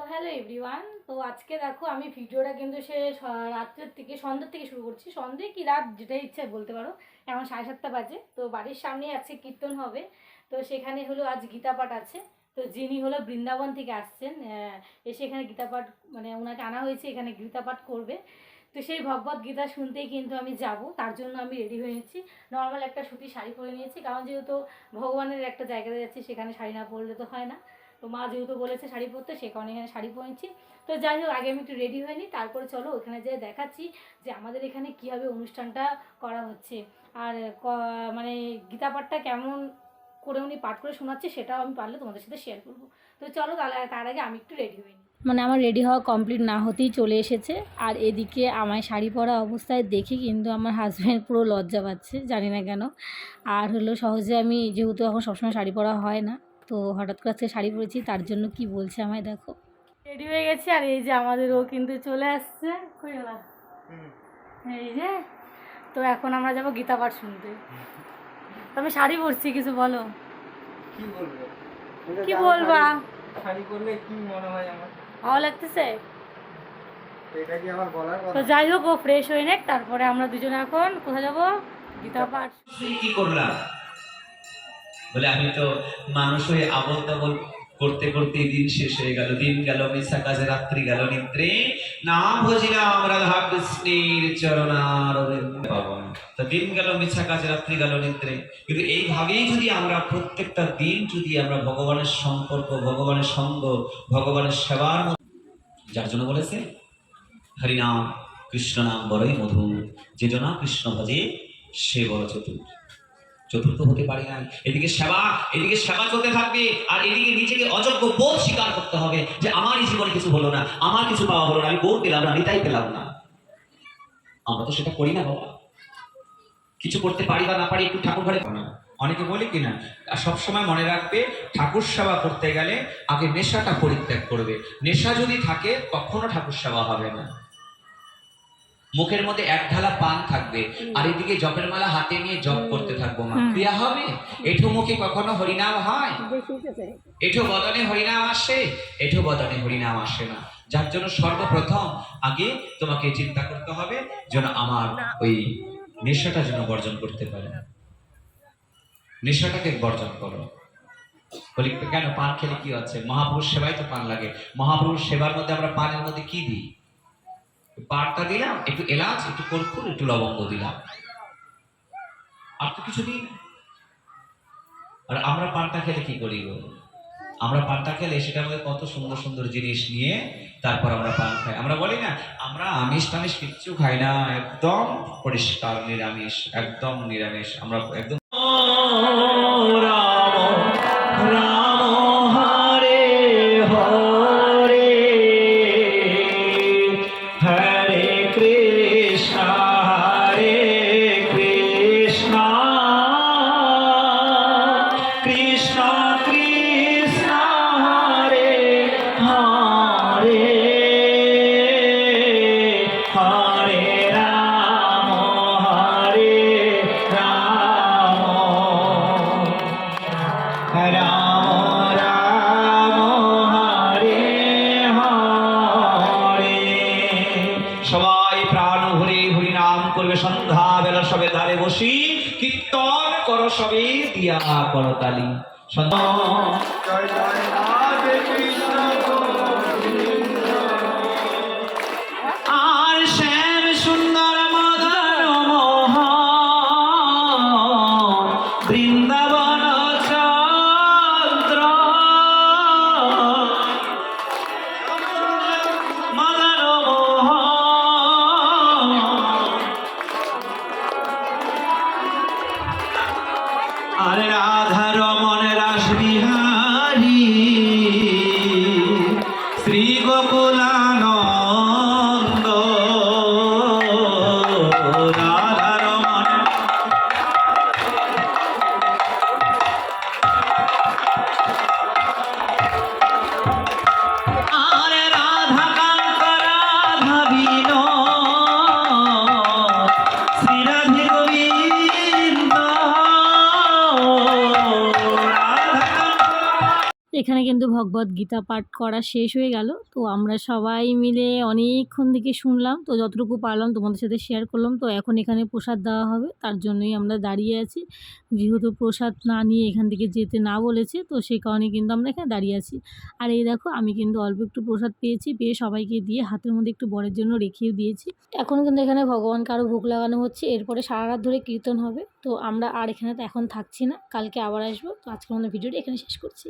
তো hello everyone, তো আজকে দেখো আমি ভিডিওটা কিন্তু সে রাত্রের থেকে, সন্ধ্যের থেকে শুরু করছি। সন্ধ্যে কি রাত যেটা ইচ্ছে বলতে পারো। এখন সাড়ে সাতটা বাজে, তো বাড়ির সামনে আজকে কীর্তন হবে। তো সেখানে হলো আজ গীতা পাঠ আছে। তো যিনি হলো বৃন্দাবন থেকে আসছেন এসে এখানে গীতা পাঠ মানে ওনাকে আনা হয়েছে, এখানে গীতা পাঠ করবে। তো সেই ভগবত গীতা শুনতেই কিন্তু আমি যাব, তার জন্য আমি রেডি হয়ে নিচ্ছি। নর্মাল একটা সুতি শাড়ি পরে নিয়েছি, কারণ যেহেতু ভগবানের একটা জায়গাতে যাচ্ছি, সেখানে শাড়ি না পরলে তো হয় না। তো মা যেহেতু বলেছে শাড়ি পরতে, সে কারণে এখানে শাড়ি পরেছি তো যাই হোক, আগে আমি একটু রেডি হয়ে নিই, তারপরে চলো ওখানে যেয়ে দেখাচ্ছি যে আমাদের এখানে কীভাবে অনুষ্ঠানটা করা হচ্ছে। আর মানে গীতা পাঠটা কেমন করে উনি পাঠ করে শোনাচ্ছে সেটাও আমি পারলে তোমাদের সাথে শেয়ার করব। তো চলো তাহলে, তার আগে আমি একটু রেডি নিই। মানে আমার রেডি হওয়া কমপ্লিট না হতেই চলে এসেছে। আর এদিকে আমায় শাড়ি পরা অবস্থায় দেখে কিন্তু আমার হাজব্যান্ড পুরো লজ্জা পাচ্ছে, জানি না কেন। আর হলো সহজে আমি, যেহেতু এখন সবসময় শাড়ি পরা হয় না তো হঠাৎ করে আজকে শাড়ি পরেছি তার জন্য কি বলছে আমায় দেখো। রেডি হয়ে গেছি আর এই যে আমাদের ও কিন্তু চলে আসছে। এই যে তো এখন আমরা যাব গীতা পাঠ শুনতে। তবে শাড়ি পরছি কিছু বলো। কি বলব? কি বলবা? শাড়ি করলে কি মনে হয় আমার? ভালো লাগতেছে? এটা কি আমার বলার তো যাই হোক ও ফ্রেশ হয়ে নেক তারপরে আমরা দুজনে এখন কোথায় যাব? গীতা পাঠ। কি করলাম বলে আমি তো মানুষ হয়ে আবল তাবল করতে করতে দিন শেষ হয়ে গেল। দিন গেল মিশা কাজে রাত্রি গেল নিদ্রে না ভজিলাম রাধা কৃষ্ণের চরণার তো দিন গেল মিছা কাজে রাত্রি গেল নিদ্রে। কিন্তু এইভাবেই যদি আমরা প্রত্যেকটা দিন যদি আমরা ভগবানের সম্পর্ক ভগবানের সঙ্গ ভগবানের সেবার যার জন্য বলেছে হরিনাম কৃষ্ণ নাম বড়ই মধু যে জনা কৃষ্ণ ভজে সে বড় চতুর। চতুর্থ হতে পারি না এদিকে সেবা এদিকে সেবা চলতে থাকবে, আর এদিকে নিজেকে অযোগ্য বোধ স্বীকার করতে হবে যে আমার এই জীবনে কিছু হলো না, আমার কিছু পাওয়া হলো না, আমি বোধ পেলাম না নিতাই পেলাম না। আমরা তো সেটা করি না বাবা। কিছু করতে পারি বা না পারি একটু ঠাকুর ঘরে না অনেকে বলে কিনা সবসময় মনে রাখবে, ঠাকুর সেবা করতে গেলে আগে নেশাটা পরিত্যাগ করবে। নেশা যদি থাকে, কখনো ঠাকুর সেবা হবে না। মুখের মধ্যে এক ঢালা পান থাকবে, আর এদিকে জপের মালা হাতে নিয়ে জপ করতে থাকব মা ক্রিয়া হবে? এঠো মুখে কখনো হরিনাম হয়? এঠো বদনে হরিনাম আসে? এঠো বদনে হরিনাম আসে না। যার জন্য সর্বপ্রথম আগে তোমাকে চিন্তা করতে হবে যেন আমার ওই নেশাটা যেন বর্জন করতে পারে। নেশাটাকে বর্জন করো। বলি কেন পান খেলে কি হচ্ছে? মহাপুরুষ সেবাই তো পান লাগে। মহাপুরুষ সেবার মধ্যে আমরা পানের মধ্যে কি দিই? পানটা দিলাম একটু এলাচ একটু কর্পূর একটু লবঙ্গ দিলাম। আর তো কিছু নেই। আর আমরা পান্তা খেলে কি করি গো? আমরা পান্তা খেলে সেটা আমাদের কত সুন্দর সুন্দর জিনিস নিয়ে তারপর আমরা পান খাই। আমরা বলি না, আমরা আমিষ টামিষ কিচ্ছু খাই না, একদম পরিষ্কার নিরামিষ, একদম নিরামিষ। আমরা একদম সবাই প্রাণ ভরে হরি নাম করবে সন্ধ্যা বেলা সবে ধারে বসি। কীর্তন করো সবে দিয়া করো তালি। সন্ধ্যা এখানে কিন্তু ভগবত গীতা পাঠ করা শেষ হয়ে গেল। তো আমরা সবাই মিলে অনেকক্ষণ থেকে শুনলাম। তো যতটুকু পারলাম তোমাদের সাথে শেয়ার করলাম। তো এখন এখানে প্রসাদ দেওয়া হবে। তার জন্যই আমরা দাঁড়িয়ে আছি। যেহেতু প্রসাদ না নিয়ে এখান থেকে যেতে না বলেছে, তো সেই কারণে কিন্তু আমরা এখানে দাঁড়িয়ে আছি। আর এই দেখো, আমি কিন্তু অল্প একটু প্রসাদ পেয়েছি। পেয়ে সবাইকে দিয়ে হাতের মধ্যে একটু বরের জন্য রেখেও দিয়েছি। এখন কিন্তু এখানে ভগবানকে আরও ভোগ লাগানো হচ্ছে। এরপরে সারা রাত ধরে কীর্তন হবে। তো আমরা আর এখানে তো এখন থাকছি না। কালকে আবার আসব। তো আজকের মতো ভিডিওটা এখানে শেষ করছি।